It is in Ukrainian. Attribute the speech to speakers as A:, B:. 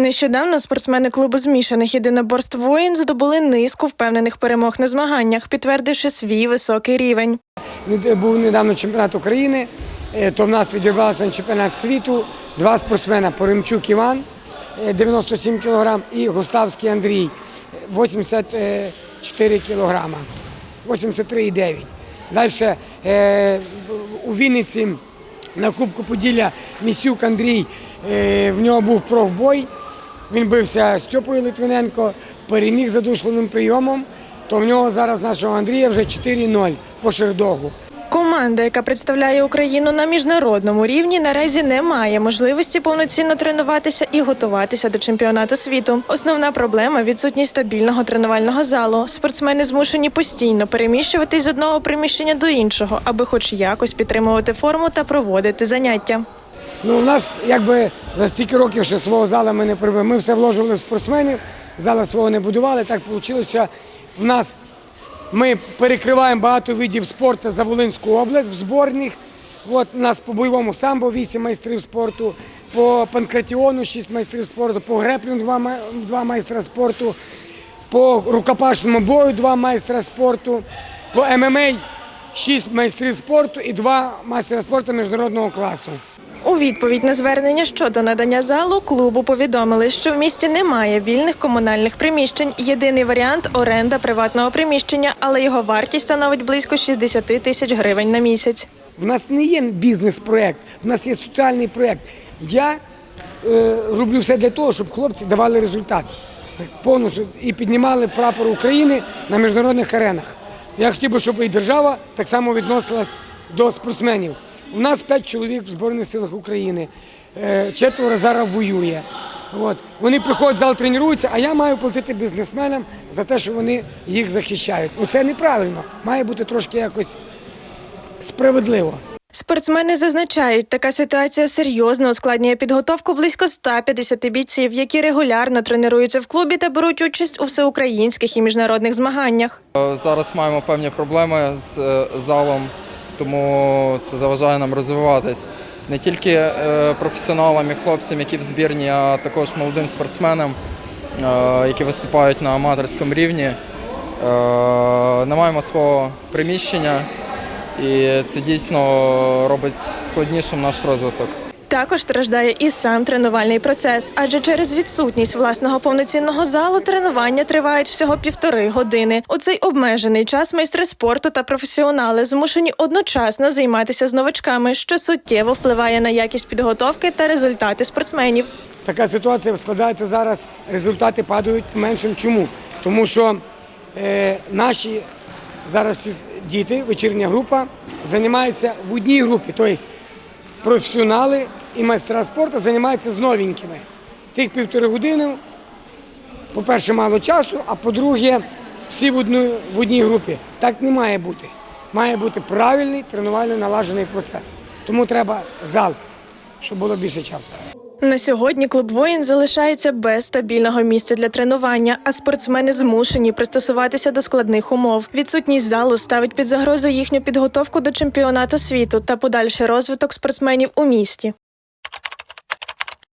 A: Нещодавно спортсмени клубу змішаних єдиноборств воїн здобули низку впевнених перемог на змаганнях, підтвердивши свій високий рівень.
B: Був недавно чемпіонат України, е, то в нас відірвалося на чемпіонат світу. Два спортсмена Поремчук Іван, е, 97 кг, і Густавський Андрій, е, 84 кг, 83,9. Далі е, у Вінниці на Кубку Поділля Місюк Андрій, е, в нього був профбой. Він бився з Стьопою Литвиненко, переміг задушливим прийомом, то в нього зараз нашого Андрія вже 4-0 по шердогу.
A: Команда, яка представляє Україну на міжнародному рівні, наразі не має можливості повноцінно тренуватися і готуватися до чемпіонату світу. Основна проблема відсутність стабільного тренувального залу. Спортсмени змушені постійно переміщуватись з одного приміщення до іншого, аби хоч якось підтримувати форму та проводити заняття.
B: Ну, у нас якби за стільки років ще свого зала ми не прибили. Ми все вложували в спортсменів, зала свого не будували. Так вийшло, що в нас ми перекриваємо багато видів спорту за Волинську область в зборних. От у нас по бойовому самбо 8 майстрів спорту, по панкратіону 6 майстрів спорту, по греплінгу 2, ма- два майстра спорту, по рукопашному бою 2 майстра спорту, по ММА 6 майстрів спорту і 2 майстра спорту міжнародного класу.
A: У відповідь на звернення щодо надання залу клубу повідомили, що в місті немає вільних комунальних приміщень. Єдиний варіант оренда приватного приміщення, але його вартість становить близько 60 тисяч гривень на місяць.
B: В нас не є бізнес-проект, в нас є соціальний проект. Я е, роблю все для того, щоб хлопці давали результат повністю і піднімали прапор України на міжнародних аренах. Я хотів би, щоб і держава так само відносилась до спортсменів. У нас п'ять чоловік в Збройних силах України, е, четверо зараз воює. От. Вони приходять в зал, тренуються, а я маю платити бізнесменам за те, що вони їх захищають. Ну це неправильно. Має бути трошки якось справедливо.
A: Спортсмени зазначають, така ситуація серйозно ускладнює підготовку близько 150 бійців, які регулярно тренуються в клубі та беруть участь у всеукраїнських і міжнародних змаганнях.
C: Е, Зараз маємо певні проблеми з е, залом, тому це заважає нам розвиватись не тільки е, професіоналам і хлопцям, які в збірні, а також молодим спортсменам, е, які виступають на аматорському рівні. Е, Не маємо свого приміщення, і це дійсно робить складнішим наш розвиток.
A: Також страждає і сам тренувальний процес, адже через відсутність власного повноцінного залу тренування тривають всього півтори години. У цей обмежений час майстри спорту та професіонали змушені одночасно займатися з новачками, що суттєво впливає на якість підготовки та результати спортсменів.
B: Така ситуація складається зараз, результати падають меншим. Чому? Тому що е, наші зараз діти, вечірня група, займаються в одній групі. Тобто професіонали і майстра спорту займаються з новенькими. Тих півтори години, по-перше, мало часу, а по-друге, всі в, одну, в одній групі. Так не має бути. Має бути правильний тренувально налажений процес. Тому треба зал, щоб було більше часу.
A: На сьогодні клуб воїн залишається без стабільного місця для тренування, а спортсмени змушені пристосуватися до складних умов. Відсутність залу ставить під загрозу їхню підготовку до чемпіонату світу та подальший розвиток спортсменів у місті.